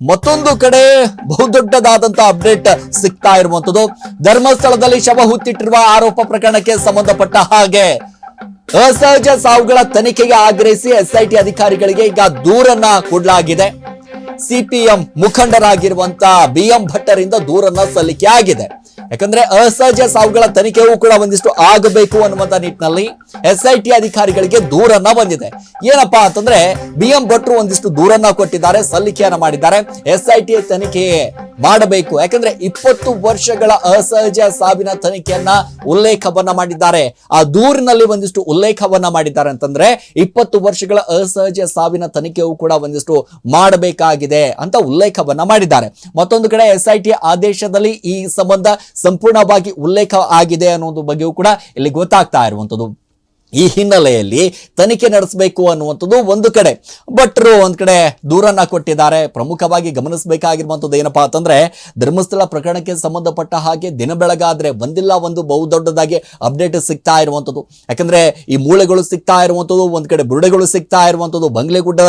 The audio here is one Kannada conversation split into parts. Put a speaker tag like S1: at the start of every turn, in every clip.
S1: ಮತ್ತೊಂದು ಕಡೆ ಬಹುದೊಡ್ಡದಾದಂತಹ ಅಪ್ಡೇಟ್ ಸಿಗ್ತಾ ಇರುವಂತದ್ದು. ಧರ್ಮಸ್ಥಳದಲ್ಲಿ ಶವ ಹುತ್ತಿಟ್ಟಿರುವ ಆರೋಪ ಪ್ರಕರಣಕ್ಕೆ ಸಂಬಂಧಪಟ್ಟ ಹಾಗೆ ಅಸಹಜ ಸಾವುಗಳ ತನಿಖೆಗೆ ಆಗ್ರಹಿಸಿ ಎಸ್ಐಟಿ ಅಧಿಕಾರಿಗಳಿಗೆ ಈಗ ದೂರನ್ನ ಕೊಡಲಾಗಿದೆ. ಸಿಪಿಎಂ ಮುಖಂಡರಾಗಿರುವಂತ ಬಿ ಎಂ ಭಟ್ಟರಿಂದ ದೂರನ್ನ ಸಲ್ಲಿಕೆ ಆಗಿದೆ. ಯಾಕಂದ್ರೆ ಅಸಹಜ ಸಾವುಗಳ ತನಿಖೆಯೂ ಕೂಡ ಒಂದಿಷ್ಟು ಆಗಬೇಕು ಅನ್ನುವಂತ ನಿಟ್ಟಿನಲ್ಲಿ ಎಸ್ಐಟಿ ಅಧಿಕಾರಿಗಳಿಗೆ ದೂರನ್ನ ಬಂದಿದೆ. ಏನಪ್ಪಾ ಅಂತಂದ್ರೆ, ಬಿ ಎಂ ಭಟ್ರು ಒಂದಿಷ್ಟು ದೂರನ್ನ ಕೊಟ್ಟಿದ್ದಾರೆ, ಸಲ್ಲಿಕೆಯನ್ನ ಮಾಡಿದ್ದಾರೆ. ಎಸ್ಐಟಿ ತನಿಖೆ ಮಾಡಬೇಕು. ಯಾಕಂದ್ರೆ ಇಪ್ಪತ್ತು ವರ್ಷಗಳ ಅಸಹಜ ಸಾವಿನ ತನಿಖೆಯನ್ನ ಉಲ್ಲೇಖವನ್ನ ಮಾಡಿದ್ದಾರೆ. ಆ ದೂರಿನಲ್ಲಿ ಒಂದಿಷ್ಟು ಉಲ್ಲೇಖವನ್ನ ಮಾಡಿದ್ದಾರೆ ಅಂತಂದ್ರೆ, ಇಪ್ಪತ್ತು ವರ್ಷಗಳ ಅಸಹಜ ಸಾವಿನ ತನಿಖೆಯು ಕೂಡ ಒಂದಿಷ್ಟು ಮಾಡಬೇಕಾಗಿದೆ ಅಂತ ಉಲ್ಲೇಖವನ್ನ ಮಾಡಿದ್ದಾರೆ. ಮತ್ತೊಂದು ಕಡೆ ಎಸ್ ಐ ಆದೇಶದಲ್ಲಿ ಈ ಸಂಬಂಧ ಸಂಪೂರ್ಣವಾಗಿ ಉಲ್ಲೇಖ ಆಗಿದೆ ಅನ್ನೋದು ಬಗ್ಗೆಯೂ ಕೂಡ ಇಲ್ಲಿ ಗೊತ್ತಾಗ್ತಾ ಇರುವಂತದ್ದು ಈ ಹಿನ್ನೆಲೆಯಲ್ಲಿ ತನಿಖೆ ನಡೆಸಬೇಕು ಅನ್ನುವಂಥದ್ದು ಒಂದು ಕಡೆ. ಭಟ್ರು ಒಂದು ಕಡೆ ದೂರನ್ನ ಕೊಟ್ಟಿದ್ದಾರೆ. ಪ್ರಮುಖವಾಗಿ ಗಮನಿಸಬೇಕಾಗಿರುವಂಥದ್ದು ಏನಪ್ಪಾ ಅಂತಂದ್ರೆ, ಧರ್ಮಸ್ಥಳ ಪ್ರಕರಣಕ್ಕೆ ಸಂಬಂಧಪಟ್ಟ ಹಾಗೆ ದಿನ ಬೆಳಗಾದ್ರೆ ಒಂದಿಲ್ಲ ಒಂದು ಬಹುದೊಡ್ಡದಾಗಿ ಅಪ್ಡೇಟ್ ಸಿಗ್ತಾ ಇರುವಂಥದ್ದು. ಯಾಕಂದ್ರೆ ಈ ಮೂಳೆಗಳು ಸಿಗ್ತಾ ಇರುವಂಥದ್ದು, ಒಂದು ಕಡೆ ಬುರುಡೆಗಳು ಸಿಗ್ತಾ ಇರುವಂಥದ್ದು, ಬಂಗ್ಲೆಗುಡ್ಡ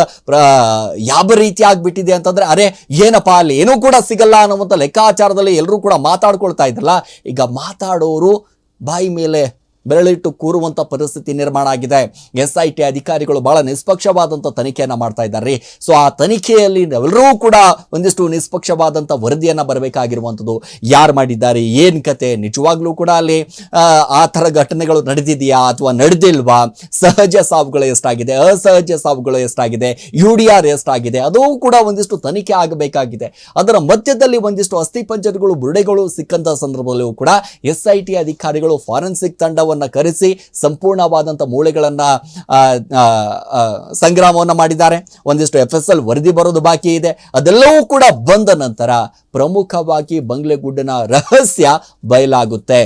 S1: ಯಾವ ರೀತಿ ಆಗಿಬಿಟ್ಟಿದೆ ಅಂತಂದ್ರೆ, ಅರೆ ಏನಪ್ಪಾ ಅಲ್ಲಿ ಏನೂ ಕೂಡ ಸಿಗಲ್ಲ ಅನ್ನುವಂಥ ಲೆಕ್ಕಾಚಾರದಲ್ಲಿ ಎಲ್ಲರೂ ಕೂಡ ಮಾತಾಡ್ಕೊಳ್ತಾ ಇದ್ರಲ್ಲ ಈಗ ಮಾತಾಡೋರು ಬಾಯಿ ಮೇಲೆ ಬೆರಳಿಟ್ಟು ಕೂರುವಂತ ಪರಿಸ್ಥಿತಿ ನಿರ್ಮಾಣ ಆಗಿದೆ. ಎಸ್ ಐ ಟಿ ಅಧಿಕಾರಿಗಳು ಬಹಳ ನಿಷ್ಪಕ್ಷವಾದಂಥ ತನಿಖೆಯನ್ನ ಮಾಡ್ತಾ ಇದ್ದಾರೆ. ಸೊ ಆ ತನಿಖೆಯಲ್ಲಿ ಎಲ್ಲರೂ ಕೂಡ ಒಂದಿಷ್ಟು ನಿಷ್ಪಕ್ಷವಾದಂಥ ವರದಿಯನ್ನ ಬರಬೇಕಾಗಿರುವಂಥದ್ದು ಯಾರು ಮಾಡಿದ್ದಾರೆ ಏನ್ ಕತೆ ನಿಜವಾಗ್ಲೂ ಕೂಡ ಅಲ್ಲಿ ಆ, ಥರ ಘಟನೆಗಳು ನಡೆದಿದೆಯಾ ಅಥವಾ ನಡೆದಿಲ್ವಾ? ಸಹಜ ಸಾವುಗಳು ಎಷ್ಟಾಗಿದೆ ಅಸಹಜ ಸಾವುಗಳು ಎಷ್ಟಾಗಿದೆ ಯು ಡಿ ಆರ್ ಎಷ್ಟಾಗಿದೆ ಅದು ಕೂಡ ಒಂದಿಷ್ಟು ತನಿಖೆ ಆಗಬೇಕಾಗಿದೆ. ಅದರ ಮಧ್ಯದಲ್ಲಿ ಒಂದಿಷ್ಟು ಅಸ್ಥಿಪಂಜರಗಳು ಬುರುಡೆಗಳು ಸಿಕ್ಕಂತ ಸಂದರ್ಭದಲ್ಲೂ ಕೂಡ ಎಸ್ ಐ ಟಿ ಅಧಿಕಾರಿಗಳು ಫಾರೆನ್ಸಿಕ್ ತಂಡವನ್ನ ಕರೆಸಿ ಸಂಪೂರ್ಣವಾದಂಥ ಮೂಳೆಗಳನ್ನು ಸಂಗ್ರಾಮವನ್ನ ಮಾಡಿದ್ದಾರೆ. ಒಂದಿಷ್ಟು ಎಫ್ ಎಸ್ ಎಲ್ ವರದಿ ಬರೋದು ಬಾಕಿ ಇದೆ. ಅದೆಲ್ಲವೂ ಕೂಡ ಬಂದ ನಂತರ ಪ್ರಮುಖವಾಗಿ ಬಂಗ್ಲೆಗುಡ್ಡನ ರಹಸ್ಯ ಬಯಲಾಗುತ್ತೆ.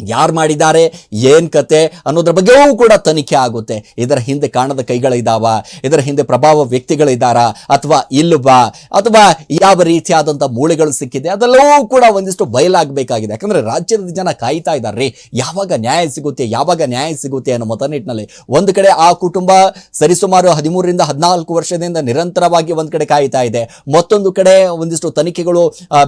S1: ಯಾರು ಮಾಡಿದ್ದಾರೆ? ಏನು ಕತೆ? ಅನ್ನೋದ್ರ ಬಗ್ಗೆಯೂ ಕೂಡ ತನಿಖೆ ಆಗುತ್ತೆ. ಇದರ ಹಿಂದೆ ಕಾಣದ ಕೈಗಳಿದ್ದಾವ ಇದರ ಹಿಂದೆ ಪ್ರಭಾವ ವ್ಯಕ್ತಿಗಳಿದ್ದಾರಾ ಅಥವಾ ಇಲ್ಲವಾ? ಅಥವಾ ಯಾವ ರೀತಿಯಾದಂಥ ಮೂಳೆಗಳು ಸಿಕ್ಕಿದೆ? ಅದೆಲ್ಲವೂ ಕೂಡ ಒಂದಿಷ್ಟು ಬಯಲಾಗಬೇಕಾಗಿದೆ ಯಾಕಂದರೆ ರಾಜ್ಯದ ಜನ ಕಾಯ್ತಾ ಇದ್ದಾರೆ ಯಾವಾಗ ನ್ಯಾಯ ಸಿಗುತ್ತೆ? ಯಾವಾಗ ನ್ಯಾಯ ಸಿಗುತ್ತೆ ಅನ್ನೋ ಮತ ನಿಟ್ಟಿನಲ್ಲಿ ಒಂದು ಕಡೆ ಆ ಕುಟುಂಬ ಸರಿಸುಮಾರು ಹದಿಮೂರರಿಂದ ಹದಿನಾಲ್ಕು ವರ್ಷದಿಂದ ನಿರಂತರವಾಗಿ ಒಂದು ಕಡೆ ಕಾಯ್ತಾ ಇದೆ. ಮತ್ತೊಂದು ಕಡೆ ಒಂದಿಷ್ಟು ತನಿಖೆಗಳು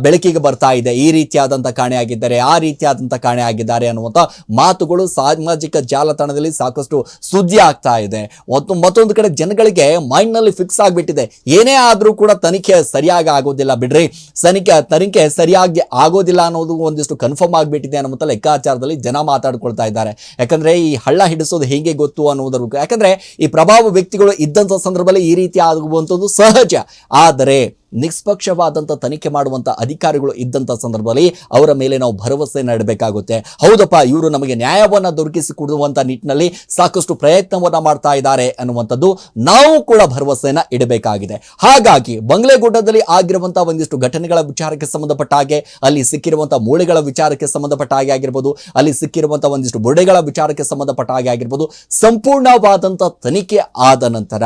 S1: ಬೆಳಕಿಗೆ ಬರ್ತಾ ಇದೆ. ಈ ರೀತಿಯಾದಂಥ ಕಾಣೆ ಆಗಿದ್ದಾರೆ, ಆ ರೀತಿಯಾದಂಥ ಕಾಣೆ ಆಗಿದ್ದಾರೆ. ಅನ್ನುವಂಥ ಮಾತುಗಳು ಸಾಮಾಜಿಕ ಜಾಲತಾಣದಲ್ಲಿ ಸಾಕಷ್ಟು ಸುದ್ದಿ ಆಗ್ತಾ ಇದೆ. ಮತ್ತು ಮತ್ತೊಂದು ಕಡೆ ಜನಗಳಿಗೆ ಮೈಂಡ್ನಲ್ಲಿ ಫಿಕ್ಸ್ ಆಗಿಬಿಟ್ಟಿದೆ. ಏನೇ ಆದರೂ ಕೂಡ ತನಿಖೆ ಸರಿಯಾಗಿ ಆಗೋದಿಲ್ಲ ಬಿಡ್ರಿ. ತನಿಖೆ ತನಿಖೆ ಸರಿಯಾಗಿ ಆಗೋದಿಲ್ಲ ಅನ್ನೋದು ಒಂದಿಷ್ಟು ಕನ್ಫರ್ಮ್ ಆಗಿಬಿಟ್ಟಿದೆ ಅನ್ನುವಂಥ ಲೆಕ್ಕಾಚಾರದಲ್ಲಿ ಜನ ಮಾತಾಡ್ಕೊಳ್ತಾ ಇದ್ದಾರೆ. ಯಾಕಂದ್ರೆ ಈ ಹಳ್ಳ ಹಿಡಿಸೋದು ಹೇಗೆ ಗೊತ್ತು ಅನ್ನೋದ್ರ ಯಾಕಂದ್ರೆ ಈ ಪ್ರಭಾವ ವ್ಯಕ್ತಿಗಳು ಇದ್ದಂಥ ಸಂದರ್ಭದಲ್ಲಿ ಈ ರೀತಿ ಆಗುವಂಥದ್ದು ಸಹಜ. ಆದರೆ ನಿಷ್ಪಕ್ಷವಾದಂಥ ತನಿಖೆ ಮಾಡುವಂಥ ಅಧಿಕಾರಿಗಳು ಇದ್ದಂಥ ಸಂದರ್ಭದಲ್ಲಿ ಅವರ ಮೇಲೆ ನಾವು ಭರವಸೆ ನೀಡಬೇಕಾಗುತ್ತೆ. ಹೌದಪ್ಪ, ಇವರು ನಮಗೆ ನ್ಯಾಯವನ್ನ ದೊರಕಿಸಿ ಕೊಡುವಂಥ ನಿಟ್ಟಿನಲ್ಲಿ ಸಾಕಷ್ಟು ಪ್ರಯತ್ನವನ್ನು ಮಾಡ್ತಾ ಇದ್ದಾರೆ ಅನ್ನುವಂಥದ್ದು ನಾವು ಕೂಡ ಭರವಸೆಯನ್ನು ಇಡಬೇಕಾಗಿದೆ. ಹಾಗಾಗಿ ಬಂಗ್ಲೆಗುಡ್ಡದಲ್ಲಿ ಆಗಿರುವಂಥ ಒಂದಿಷ್ಟು ಘಟನೆಗಳ ವಿಚಾರಕ್ಕೆ ಸಂಬಂಧಪಟ್ಟ ಹಾಗೆ, ಅಲ್ಲಿ ಸಿಕ್ಕಿರುವಂಥ ಮೂಳೆಗಳ ವಿಚಾರಕ್ಕೆ ಸಂಬಂಧಪಟ್ಟ ಹಾಗೆ ಆಗಿರ್ಬೋದು, ಅಲ್ಲಿ ಸಿಕ್ಕಿರುವಂಥ ಒಂದಿಷ್ಟು ಬುಡೆಗಳ ವಿಚಾರಕ್ಕೆ ಸಂಬಂಧಪಟ್ಟ ಹಾಗೆ ಆಗಿರ್ಬೋದು ಸಂಪೂರ್ಣವಾದಂಥ ತನಿಖೆ ಆದ ನಂತರ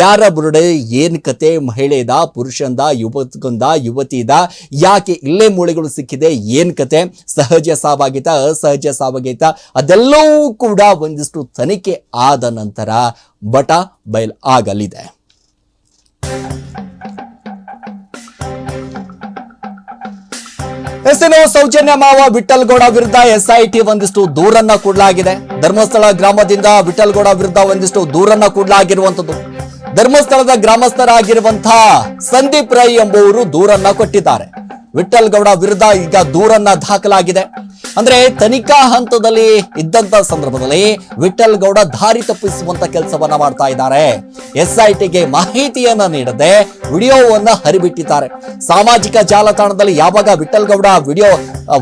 S1: ಯಾರ ಬುರುಡೆ, ಏನ್ ಕತೆ, ಮಹಿಳೆದ, ಪುರುಷಂದ ಯುವಕಂದ ಯುವತಿದ ಯಾಕೆ ಇಲ್ಲೇ ಮೂಳೆಗಳು ಸಿಕ್ಕಿದೆ, ಏನ್ ಕತೆ? ಸಹಜ ಸಾವಾಗೈತ, ಅಸಹಜ ಸಾವಾಗೈತ, ಅದೆಲ್ಲವೂ ಕೂಡ ಒಂದಿಷ್ಟು ತನಿಖೆ ಆದ ನಂತರ ಬಟ ಬಯಲ್ ಆಗಲಿದೆ. ಎಸ್ಎನ್ಒ ಸೌಜನ್ಯ ಮಾವ ವಿಠಲ್ಗೌಡ ವಿರುದ್ಧ ಎಸ್ಐಟಿ ಒಂದಿಷ್ಟು ದೂರನ್ನ ಕೂಡಲಾಗಿದೆ. ಧರ್ಮಸ್ಥಳ ಗ್ರಾಮದಿಂದ ವಿಠಲ್ಗೌಡ ವಿರುದ್ಧ ಒಂದಿಷ್ಟು ದೂರನ್ನ ಕೊಡಲಾಗಿರುವಂತದ್ದು ಧರ್ಮಸ್ಥಳದ ಗ್ರಾಮಸ್ಥರಾಗಿರುವಂತಹ ಸಂದೀಪ್ ರೈ ಎಂಬುವರು ದೂರನ್ನ ಕೊಟ್ಟಿದ್ದಾರೆ. ವಿಠಲ್ ಗೌಡ ವಿರುದ್ಧ ಈಗ ದೂರನ್ನ ದಾಖಲಾಗಿದೆ. ಅಂದ್ರೆ ತನಿಖಾ ಹಂತದಲ್ಲಿ ಇದ್ದಂತ ಸಂದರ್ಭದಲ್ಲಿ ವಿಠಲ್ ಗೌಡ ದಾರಿ ತಪ್ಪಿಸುವಂತ ಕೆಲಸವನ್ನ ಮಾಡ್ತಾ ಇದ್ದಾರೆ. ಎಸ್ ಐ ಟಿಗೆ ಮಾಹಿತಿಯನ್ನ ನೀಡದೆ ವಿಡಿಯೋವನ್ನ ಹರಿಬಿಟ್ಟಿದ್ದಾರೆ. ಸಾಮಾಜಿಕ ಜಾಲತಾಣದಲ್ಲಿ ಯಾವಾಗ ವಿಠಲ್ ಗೌಡ ವಿಡಿಯೋ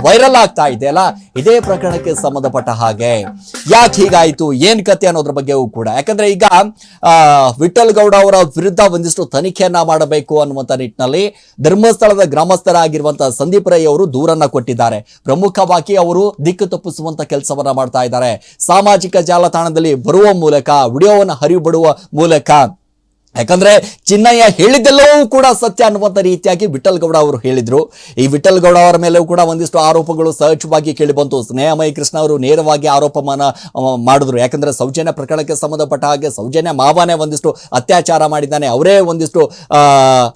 S1: ವೈರಲ್ ಆಗ್ತಾ ಇದೆ ಅಲ್ಲ? ಇದೇ ಪ್ರಕರಣಕ್ಕೆ ಸಂಬಂಧಪಟ್ಟ ಹಾಗೆ. ಯಾಕೆ ಹೀಗಾಯಿತು? ಏನ್ ಕತೆ ಅನ್ನೋದ್ರ ಬಗ್ಗೆಯೂ ಕೂಡ. ಯಾಕಂದ್ರೆ ಈಗ ವಿಠಲ್ ಗೌಡ ಅವರ ವಿರುದ್ಧ ಒಂದಿಷ್ಟು ತನಿಖೆಯನ್ನ ಮಾಡಬೇಕು ಅನ್ನುವಂತ ನಿಟ್ಟಿನಲ್ಲಿ ಧರ್ಮಸ್ಥಳದ ಗ್ರಾಮಸ್ಥರಾಗಿರುವಂತಹ ಸಂದೀಪ್ ರೈ ಅವರು ದೂರನ್ನ ಕೊಟ್ಟಿದ್ದಾರೆ. ಪ್ರಮುಖವಾಗಿ ಅವರು ದಿಕ್ಕು ತಪ್ಪಿಸುವಂತ ಕೆಲಸವನ್ನ ಮಾಡ್ತಾ ಇದ್ದಾರೆ. ಸಾಮಾಜಿಕ ಜಾಲತಾಣದಲ್ಲಿ ಬರುವ ಮೂಲಕ, ವಿಡಿಯೋವನ್ನು ಹರಿಬಿಡುವ ಮೂಲಕ ಯಾಕಂದ್ರೆ ಚಿನ್ನಯ್ಯ ಹೇಳಿದ್ದೆಲ್ಲವೂ ಕೂಡ ಸತ್ಯ ಅನ್ನುವಂಥ ರೀತಿಯಾಗಿ ವಿಠಲ್ ಗೌಡ ಅವರು ಹೇಳಿದ್ರು. ಈ ವಿಠಲ್ ಗೌಡ ಅವರ ಮೇಲೂ ಕೂಡ ಒಂದಿಷ್ಟು ಆರೋಪಗಳು ಸಹಜವಾಗಿ ಕೇಳಿ ಬಂತು. ಸ್ನೇಹಮಯಿ ಕೃಷ್ಣ ಅವರು ನೇರವಾಗಿ ಆರೋಪಮಾನ ಮಾಡಿದ್ರು. ಯಾಕಂದ್ರೆ ಸೌಜನ್ಯ ಪ್ರಕರಣಕ್ಕೆ ಸಂಬಂಧಪಟ್ಟ ಹಾಗೆ ಸೌಜನ್ಯ ಮಾವನೇ ಒಂದಿಷ್ಟು ಅತ್ಯಾಚಾರ ಮಾಡಿದ್ದಾನೆ. ಅವರೇ ಒಂದಿಷ್ಟು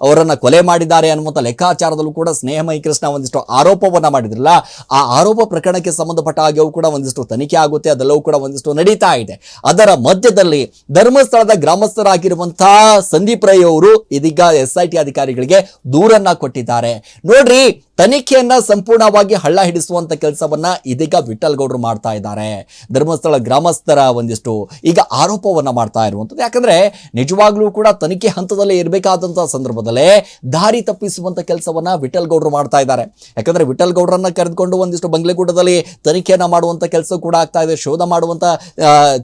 S1: ಅವರನ್ನು ಅವರನ್ನ ಕೊಲೆ ಮಾಡಿದ್ದಾರೆ ಅನ್ನುವಂಥ ಲೆಕ್ಕಾಚಾರದಲ್ಲೂ ಕೂಡ ಸ್ನೇಹಮಯಿ ಕೃಷ್ಣ ಒಂದಿಷ್ಟು ಆರೋಪವನ್ನ ಮಾಡಿದ್ರಲ್ಲ, ಆ ಆರೋಪ ಪ್ರಕರಣಕ್ಕೆ ಸಂಬಂಧಪಟ್ಟ ಹಾಗೆಯೂ ಕೂಡ ಒಂದಿಷ್ಟು ತನಿಖೆ ಆಗುತ್ತೆ. ಅದೆಲ್ಲವೂ ಕೂಡ ಒಂದಿಷ್ಟು ನಡೀತಾ ಇದೆ. ಅದರ ಮಧ್ಯದಲ್ಲಿ ಧರ್ಮಸ್ಥಳದ ಗ್ರಾಮಸ್ಥರಾಗಿರುವಂತಹ ಸಂದೀಪ್ ರೈ ಅವರು ಇದೀಗ ಎಸ್ ಐ ಟಿ ಅಧಿಕಾರಿಗಳಿಗೆ ದೂರನ್ನ ಕೊಟ್ಟಿದ್ದಾರೆ. ನೋಡ್ರಿ ತನಿಖೆಯನ್ನ ಸಂಪೂರ್ಣವಾಗಿ ಹಳ್ಳ ಹಿಡಿಸುವಂತ ಕೆಲಸವನ್ನ ಇದೀಗ ವಿಠಲ್ ಗೌಡರು ಮಾಡ್ತಾ ಇದ್ದಾರೆ. ಧರ್ಮಸ್ಥಳ ಗ್ರಾಮಸ್ಥರ ಒಂದಿಷ್ಟು ಈಗ ಆರೋಪವನ್ನ ಮಾಡ್ತಾ ಇರುವಂಥದ್ದು. ಯಾಕಂದ್ರೆ ನಿಜವಾಗ್ಲೂ ಕೂಡ ತನಿಖೆ ಹಂತದಲ್ಲಿ ಇರಬೇಕಾದಂತಹ ಸಂದರ್ಭದಲ್ಲೇ ದಾರಿ ತಪ್ಪಿಸುವಂತ ಕೆಲಸವನ್ನ ವಿಠಲ್ ಗೌಡರು ಮಾಡ್ತಾ ಇದ್ದಾರೆ. ಯಾಕಂದ್ರೆ ವಿಠಲ್ ಗೌಡರನ್ನ ಕರೆದುಕೊಂಡು ಒಂದಿಷ್ಟು ಬಂಗ್ಲೆಗೂಟದಲ್ಲಿ ತನಿಖೆಯನ್ನ ಮಾಡುವಂತ ಕೆಲಸ ಕೂಡ ಆಗ್ತಾ ಇದೆ. ಶೋಧ ಮಾಡುವಂತ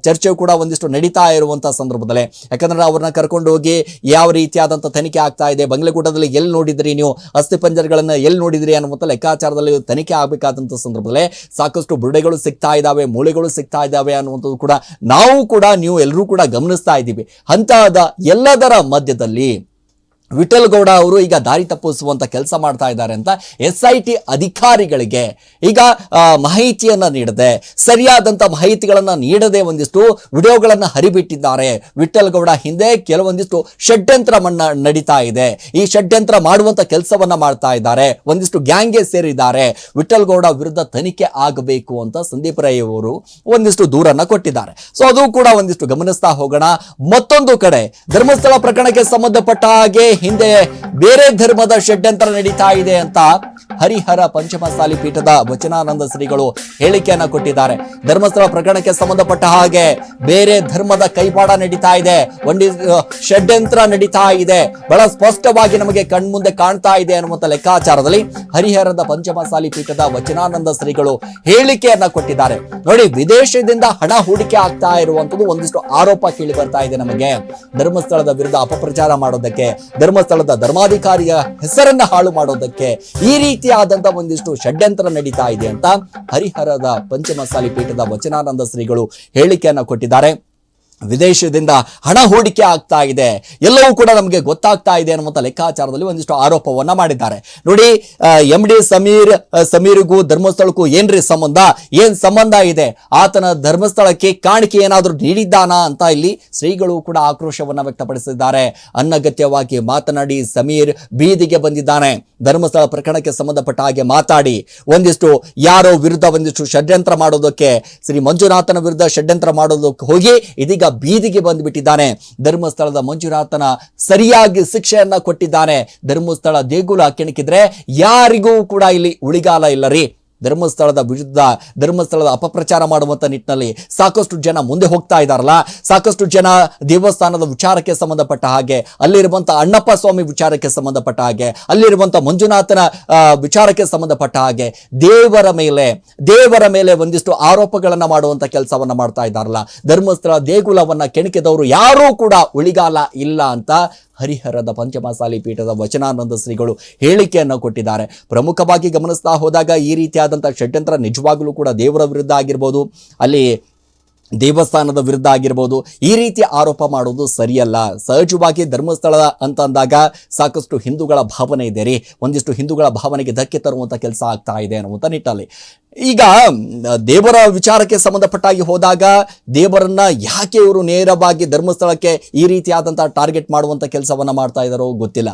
S1: ಚರ್ಚೆ ಕೂಡ ಒಂದಿಷ್ಟು ನಡೀತಾ ಇರುವಂತ ಸಂದರ್ಭದಲ್ಲೇ. ಯಾಕಂದ್ರೆ ಅವ್ರನ್ನ ಕರ್ಕೊಂಡು ಹೋಗಿ ಯಾವ ರೀತಿಯಾದಂತಹ ತನಿಖೆ ಆಗ್ತಾ ಇದೆ? ಬಂಗ್ಲೆಗೂಟದಲ್ಲಿ ಎಲ್ಲಿ ನೋಡಿದ್ರಿ ನೀವು? ಅಸ್ಥಿ ಪಂಜರಗಳನ್ನ ಎಲ್ಲಿ ನೋಡಿದ್ರಿ? ಅನ್ನುವಂಥ ಲೆಕ್ಕಾಚಾರದಲ್ಲಿ ತನಿಖೆ ಆಗಬೇಕಾದಂಥ ಸಂದರ್ಭದಲ್ಲಿ ಸಾಕಷ್ಟು ಬುರುಡೆಗಳು ಸಿಗ್ತಾ ಇದ್ದಾವೆ, ಮೂಳೆಗಳು ಸಿಗ್ತಾ ಇದ್ದಾವೆ ಅನ್ನುವಂಥದ್ದು ಕೂಡ ನಾವು ಕೂಡ, ನೀವು ಎಲ್ಲರೂ ಕೂಡ ಗಮನಿಸ್ತಾ ಇದ್ದೀವಿ. ಅಂತಹದ ಎಲ್ಲದರ ಮಧ್ಯದಲ್ಲಿ ವಿಠಲ್ ಗೌಡ ಅವರು ಈಗ ದಾರಿ ತಪ್ಪಿಸುವಂತ ಕೆಲಸ ಮಾಡ್ತಾ ಇದ್ದಾರೆ ಅಂತ ಎಸ್ ಐ ಟಿ ಅಧಿಕಾರಿಗಳಿಗೆ ಈಗ ಮಾಹಿತಿಯನ್ನು ನೀಡದೆ, ಸರಿಯಾದಂತ ಮಾಹಿತಿಗಳನ್ನ ನೀಡದೆ ಒಂದಿಷ್ಟು ವಿಡಿಯೋಗಳನ್ನ ಹರಿಬಿಟ್ಟಿದ್ದಾರೆ. ವಿಠಲ್ ಗೌಡ ಹಿಂದೆ ಕೆಲವೊಂದಿಷ್ಟು ಷಡ್ಯಂತ್ರ ಮನ್ನ ನಡೀತಾ ಇದೆ. ಈ ಷಡ್ಯಂತ್ರ ಮಾಡುವಂತ ಕೆಲಸವನ್ನ ಮಾಡ್ತಾ ಇದ್ದಾರೆ. ಒಂದಿಷ್ಟು ಗ್ಯಾಂಗ್ಗೆ ಸೇರಿದ್ದಾರೆ. ವಿಠಲ್ ಗೌಡ ವಿರುದ್ಧ ತನಿಖೆ ಆಗಬೇಕು ಅಂತ ಸಂದೀಪ್ ರೈ ಅವರು ಒಂದಿಷ್ಟು ದೂರನ್ನ ಕೊಟ್ಟಿದ್ದಾರೆ. ಸೊ ಅದು ಕೂಡ ಒಂದಿಷ್ಟು ಗಮನಿಸ್ತಾ ಹೋಗೋಣ. ಮತ್ತೊಂದು ಕಡೆ ಧರ್ಮಸ್ಥಳ ಪ್ರಕರಣಕ್ಕೆ ಸಂಬಂಧಪಟ್ಟ ಹಾಗೆ ಹಿಂದೆ ಬೇರೆ ಧರ್ಮದ ಷಡ್ಯಂತ್ರ ನಡೀತಾ ಇದೆ ಅಂತ ಹರಿಹರ ಪಂಚಮಸಾಲಿ ಪೀಠದ ವಚನಾನಂದ ಶ್ರೀಗಳು ಹೇಳಿಕೆಯನ್ನ ಕೊಟ್ಟಿದ್ದಾರೆ. ಧರ್ಮಸ್ಥಳ ಪ್ರಕರಣಕ್ಕೆ ಸಂಬಂಧಪಟ್ಟ ಹಾಗೆ ಬೇರೆ ಧರ್ಮದ ಕೈಪಾಡ ನಡೀತಾ ಇದೆ. ಒಂದಿ ಷಡ್ಯಂತ್ರ ನಡೀತಾ ಇದೆ. ಬಹಳ ಸ್ಪಷ್ಟವಾಗಿ ನಮಗೆ ಕಣ್ಮುಂದೆ ಕಾಣ್ತಾ ಇದೆ ಅನ್ನುವಂಥ ಲೆಕ್ಕಾಚಾರದಲ್ಲಿ ಹರಿಹರದ ಪಂಚಮಸಾಲಿ ಪೀಠದ ವಚನಾನಂದ ಶ್ರೀಗಳು ಹೇಳಿಕೆಯನ್ನ ಕೊಟ್ಟಿದ್ದಾರೆ. ನೋಡಿ, ವಿದೇಶದಿಂದ ಹಣ ಹೂಡಿಕೆ ಆಗ್ತಾ ಇರುವಂತದ್ದು ಒಂದಿಷ್ಟು ಆರೋಪ ಕೇಳಿ ಬರ್ತಾ ಇದೆ ನಮಗೆ. ಧರ್ಮಸ್ಥಳದ ವಿರುದ್ಧ ಅಪಪ್ರಚಾರ ಮಾಡೋದಕ್ಕೆ ಧರ್ಮಸ್ಥಳದ ಧರ್ಮಾಧಿಕಾರಿಯ ಹೆಸರನ್ನ ಹಾಳು ಮಾಡೋದಕ್ಕೆ ಈ ರೀತಿಯಾದಂತ ಒಂದಿಷ್ಟು ಷಡ್ಯಂತ್ರ ನಡೀತಾ ಇದೆ ಅಂತ ಹರಿಹರದ ಪಂಚಮಸಾಲಿ ಪೀಠದ ವಚನಾನಂದ ಶ್ರೀಗಳು ಹೇಳಿಕೆಯನ್ನ ಕೊಟ್ಟಿದ್ದಾರೆ. ವಿದೇಶದಿಂದ ಹಣ ಹೂಡಿಕೆ ಆಗ್ತಾ ಇದೆ. ಎಲ್ಲವೂ ಕೂಡ ನಮಗೆ ಗೊತ್ತಾಗ್ತಾ ಇದೆ ಅನ್ನುವಂಥ ಲೆಕ್ಕಾಚಾರದಲ್ಲಿ ಒಂದಿಷ್ಟು ಆರೋಪವನ್ನ ಮಾಡಿದ್ದಾರೆ. ನೋಡಿ ಎಂ ಡಿ ಸಮೀರ್ ಸಮೀರ್ಗೂ ಧರ್ಮಸ್ಥಳಕ್ಕೂ ಏನ್ರಿ ಸಂಬಂಧ? ಏನ್ ಸಂಬಂಧ ಇದೆ? ಆತನ ಧರ್ಮಸ್ಥಳಕ್ಕೆ ಕಾಣಿಕೆ ಏನಾದರೂ ನೀಡಿದ್ದಾನಾ ಅಂತ ಇಲ್ಲಿ ಶ್ರೀಗಳು ಕೂಡ ಆಕ್ರೋಶವನ್ನ ವ್ಯಕ್ತಪಡಿಸಿದ್ದಾರೆ. ಅನಗತ್ಯವಾಗಿ ಮಾತನಾಡಿ ಸಮೀರ್ ಬೀದಿಗೆ ಬಂದಿದ್ದಾನೆ. ಧರ್ಮಸ್ಥಳ ಪ್ರಕರಣಕ್ಕೆ ಸಂಬಂಧಪಟ್ಟ ಹಾಗೆ ಮಾತಾಡಿ. ಒಂದಿಷ್ಟು ಯಾರೋ ವಿರುದ್ಧ ಒಂದಿಷ್ಟು ಷಡ್ಯಂತ್ರ ಮಾಡೋದಕ್ಕೆ, ಶ್ರೀ ಮಂಜುನಾಥನ ವಿರುದ್ಧ ಷಡ್ಯಂತ್ರ ಮಾಡೋದಕ್ಕೆ ಹೋಗಿ, ಇದೀಗ ಬೀದಿಗೆ ಬಂದುಬಿಟ್ಟಿದ್ದಾನೆ. ಧರ್ಮಸ್ಥಳದ ಮಂಜುನಾಥನ ಸರಿಯಾಗಿ ಶಿಕ್ಷೆಯನ್ನ ಕೊಟ್ಟಿದ್ದಾನೆ. ಧರ್ಮಸ್ಥಳ ದೇಗುಲ ಕೆಣಕಿದ್ರೆ ಯಾರಿಗೂ ಕೂಡ ಇಲ್ಲಿ ಉಳಿಗಾಲ ಇಲ್ಲ ರೀ. ಧರ್ಮಸ್ಥಳದ ವಿರುದ್ಧ, ಧರ್ಮಸ್ಥಳದ ಅಪಪ್ರಚಾರ ಮಾಡುವಂತ ನಿಟ್ಟಿನಲ್ಲಿ ಸಾಕಷ್ಟು ಜನ ಮುಂದೆ ಹೋಗ್ತಾ ಇದ್ದಾರಲ್ಲ? ಸಾಕಷ್ಟು ಜನ ದೇವಸ್ಥಾನದ ವಿಚಾರಕ್ಕೆ ಸಂಬಂಧಪಟ್ಟ ಹಾಗೆ ಅಲ್ಲಿರುವಂಥ ಅಣ್ಣಪ್ಪ ಸ್ವಾಮಿ ವಿಚಾರಕ್ಕೆ ಸಂಬಂಧಪಟ್ಟ ಹಾಗೆ ಅಲ್ಲಿರುವಂಥ ಮಂಜುನಾಥನ ವಿಚಾರಕ್ಕೆ ಸಂಬಂಧಪಟ್ಟ ಹಾಗೆ, ದೇವರ ಮೇಲೆ ದೇವರ ಮೇಲೆ ಒಂದಿಷ್ಟು ಆರೋಪಗಳನ್ನು ಮಾಡುವಂತ ಕೆಲಸವನ್ನ ಮಾಡ್ತಾ ಇದ್ದಾರಲ್ಲ? ಧರ್ಮಸ್ಥಳ ದೇಗುಲವನ್ನ ಕೆಣಕಿದವರು ಯಾರೂ ಕೂಡ ಉಳಿಗಾಲ ಇಲ್ಲ ಅಂತ ಹರಿಹರದ ಪಂಚಮಸಾಲಿ ಪೀಠದ ವಚನಾನಂದ ಶ್ರೀಗಳು ಹೇಳಿಕೆಯನ್ನು ಕೊಟ್ಟಿದ್ದಾರೆ. ಪ್ರಮುಖವಾಗಿ ಗಮನಿಸ್ತಾ ಹೋದಾಗ ಈ ರೀತಿಯಾದಂಥ ಷಡ್ಯಂತ್ರ ನಿಜವಾಗಲೂ ಕೂಡ ದೇವರ ವಿರುದ್ಧ ಆಗಿರ್ಬೋದು. ಅಲ್ಲಿ ದೇವಸ್ಥಾನದ ವಿರುದ್ಧ ಆಗಿರ್ಬೋದು, ಈ ರೀತಿ ಆರೋಪ ಮಾಡೋದು ಸರಿಯಲ್ಲ. ಸಹಜವಾಗಿ ಧರ್ಮಸ್ಥಳ ಅಂತ ಅಂದಾಗ ಸಾಕಷ್ಟು ಹಿಂದೂಗಳ ಭಾವನೆ ಇದೆ ರೀ. ಒಂದಿಷ್ಟು ಹಿಂದೂಗಳ ಭಾವನೆಗೆ ಧಕ್ಕೆ ತರುವಂಥ ಕೆಲಸ ಆಗ್ತಾ ಇದೆ ಅನ್ನುವಂಥ ನಿಟ್ಟಲ್ಲಿ. ಈಗ, ದೇವರ ವಿಚಾರಕ್ಕೆ ಸಂಬಂಧಪಟ್ಟಾಗಿ ಹೋದಾಗ ದೇವರನ್ನ ಯಾಕೆ ಇವರು ನೇರವಾಗಿ ಧರ್ಮಸ್ಥಳಕ್ಕೆ ಈ ರೀತಿಯಾದಂಥ ಟಾರ್ಗೆಟ್ ಮಾಡುವಂಥ ಕೆಲಸವನ್ನ ಮಾಡ್ತಾ ಇದ್ದಾರೋ ಗೊತ್ತಿಲ್ಲ.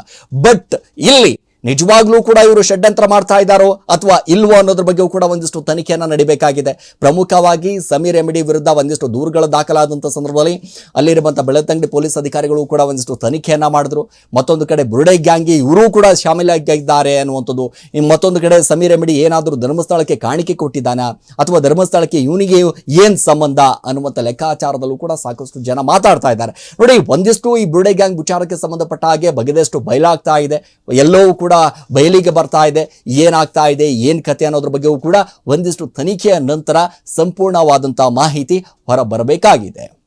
S1: ಬಟ್ ಇಲ್ಲಿ ನಿಜವಾಗ್ಲೂ ಕೂಡ ಇವರು ಷಡ್ಯಂತ್ರ ಮಾಡ್ತಾ ಇದ್ದಾರೋ ಅಥವಾ ಇಲ್ವೋ ಅನ್ನೋದ್ರ ಬಗ್ಗೆಯೂ ಕೂಡ ಒಂದಿಷ್ಟು ತನಿಖೆಯನ್ನು ನಡಿಬೇಕಾಗಿದೆ. ಪ್ರಮುಖವಾಗಿ ಸಮೀರ್ ಎಮಿಡಿ ವಿರುದ್ಧ ಒಂದಿಷ್ಟು ದೂರುಗಳು ದಾಖಲಾದಂಥ ಸಂದರ್ಭದಲ್ಲಿ ಅಲ್ಲಿರುವಂಥ ಬೆಳತಂಗಡಿ ಪೊಲೀಸ್ ಅಧಿಕಾರಿಗಳು ಕೂಡ ಒಂದಿಷ್ಟು ತನಿಖೆಯನ್ನ ಮಾಡಿದ್ರು. ಮತ್ತೊಂದು ಕಡೆ ಬುರುಡೆ ಗ್ಯಾಂಗಿ ಇವರೂ ಕೂಡ ಶಾಮೀಲಾಗಿದ್ದಾರೆ ಅನ್ನುವಂಥದ್ದು. ಮತ್ತೊಂದು ಕಡೆ ಸಮೀರ್ ಎಮಿಡಿ ಏನಾದರೂ ಧರ್ಮಸ್ಥಳಕ್ಕೆ ಕಾಣಿಕೆ ಕೊಟ್ಟಿದ್ದಾನೆ ಅಥವಾ ಧರ್ಮಸ್ಥಳಕ್ಕೆ ಇವನಿಗೆ ಏನ್ ಸಂಬಂಧ ಅನ್ನುವಂಥ ಲೆಕ್ಕಾಚಾರದಲ್ಲೂ ಕೂಡ ಸಾಕಷ್ಟು ಜನ ಮಾತಾಡ್ತಾ ಇದ್ದಾರೆ. ನೋಡಿ, ಒಂದಿಷ್ಟು ಈ ಬುರುಡೆ ಗ್ಯಾಂಗ್ ವಿಚಾರಕ್ಕೆ ಸಂಬಂಧಪಟ್ಟ ಹಾಗೆ ಬಗೆದಷ್ಟು ಬಯಲಾಗ್ತಾ ಇದೆ. ಎಲ್ಲವೂ ಕೂಡ ಬಯಲಿಗೆ ಬರ್ತಾ ಇದೆ. ಏನಾಗ್ತಾ ಇದೆ, ಏನ್ ಕತೆ ಅನ್ನೋದ್ರ ಬಗ್ಗೆಯೂ ಕೂಡ ಒಂದಿಷ್ಟು ತನಿಖೆಯ ನಂತರ ಸಂಪೂರ್ಣವಾದಂತಹ ಮಾಹಿತಿ ಹೊರ ಬರಬೇಕಾಗಿದೆ